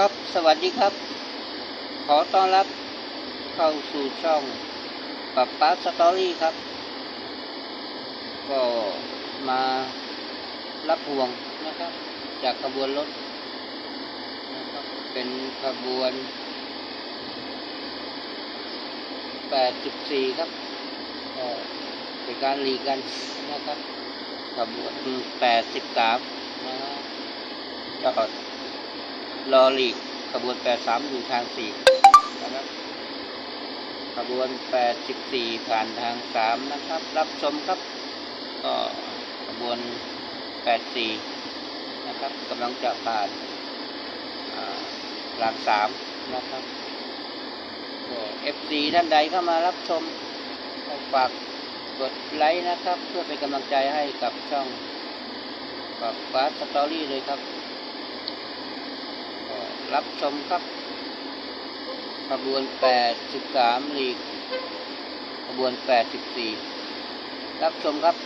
ครับ สวัสดีครับ ขอต้อนรับเข้าสู่ช่องปับป้าสตอรี่ครับ ก็มารับห่วงนะครับ จากขบวนรถนะครับเป็นขบวน 84 ครับก็เป็นการหลีกกันนะครับขบวน 83 นะครับจอด รอหลีกขบวน83อยู่ทาง4นะครับขบวน84ผ่านทาง3นะครับ รับชมครับ ก็ขบวน84นะครับกำลังจะผ่านอ่าราง3นะครับก็ FC ท่านใดเข้ามารับชมฝากกดไลค์นะครับ เพื่อเป็นกำลังใจให้กับช่องฝากฟ้าสตอรี่เลยครับ รับชมครับ ขบวน 83 ลีก ขบวน 84 รับชมครับ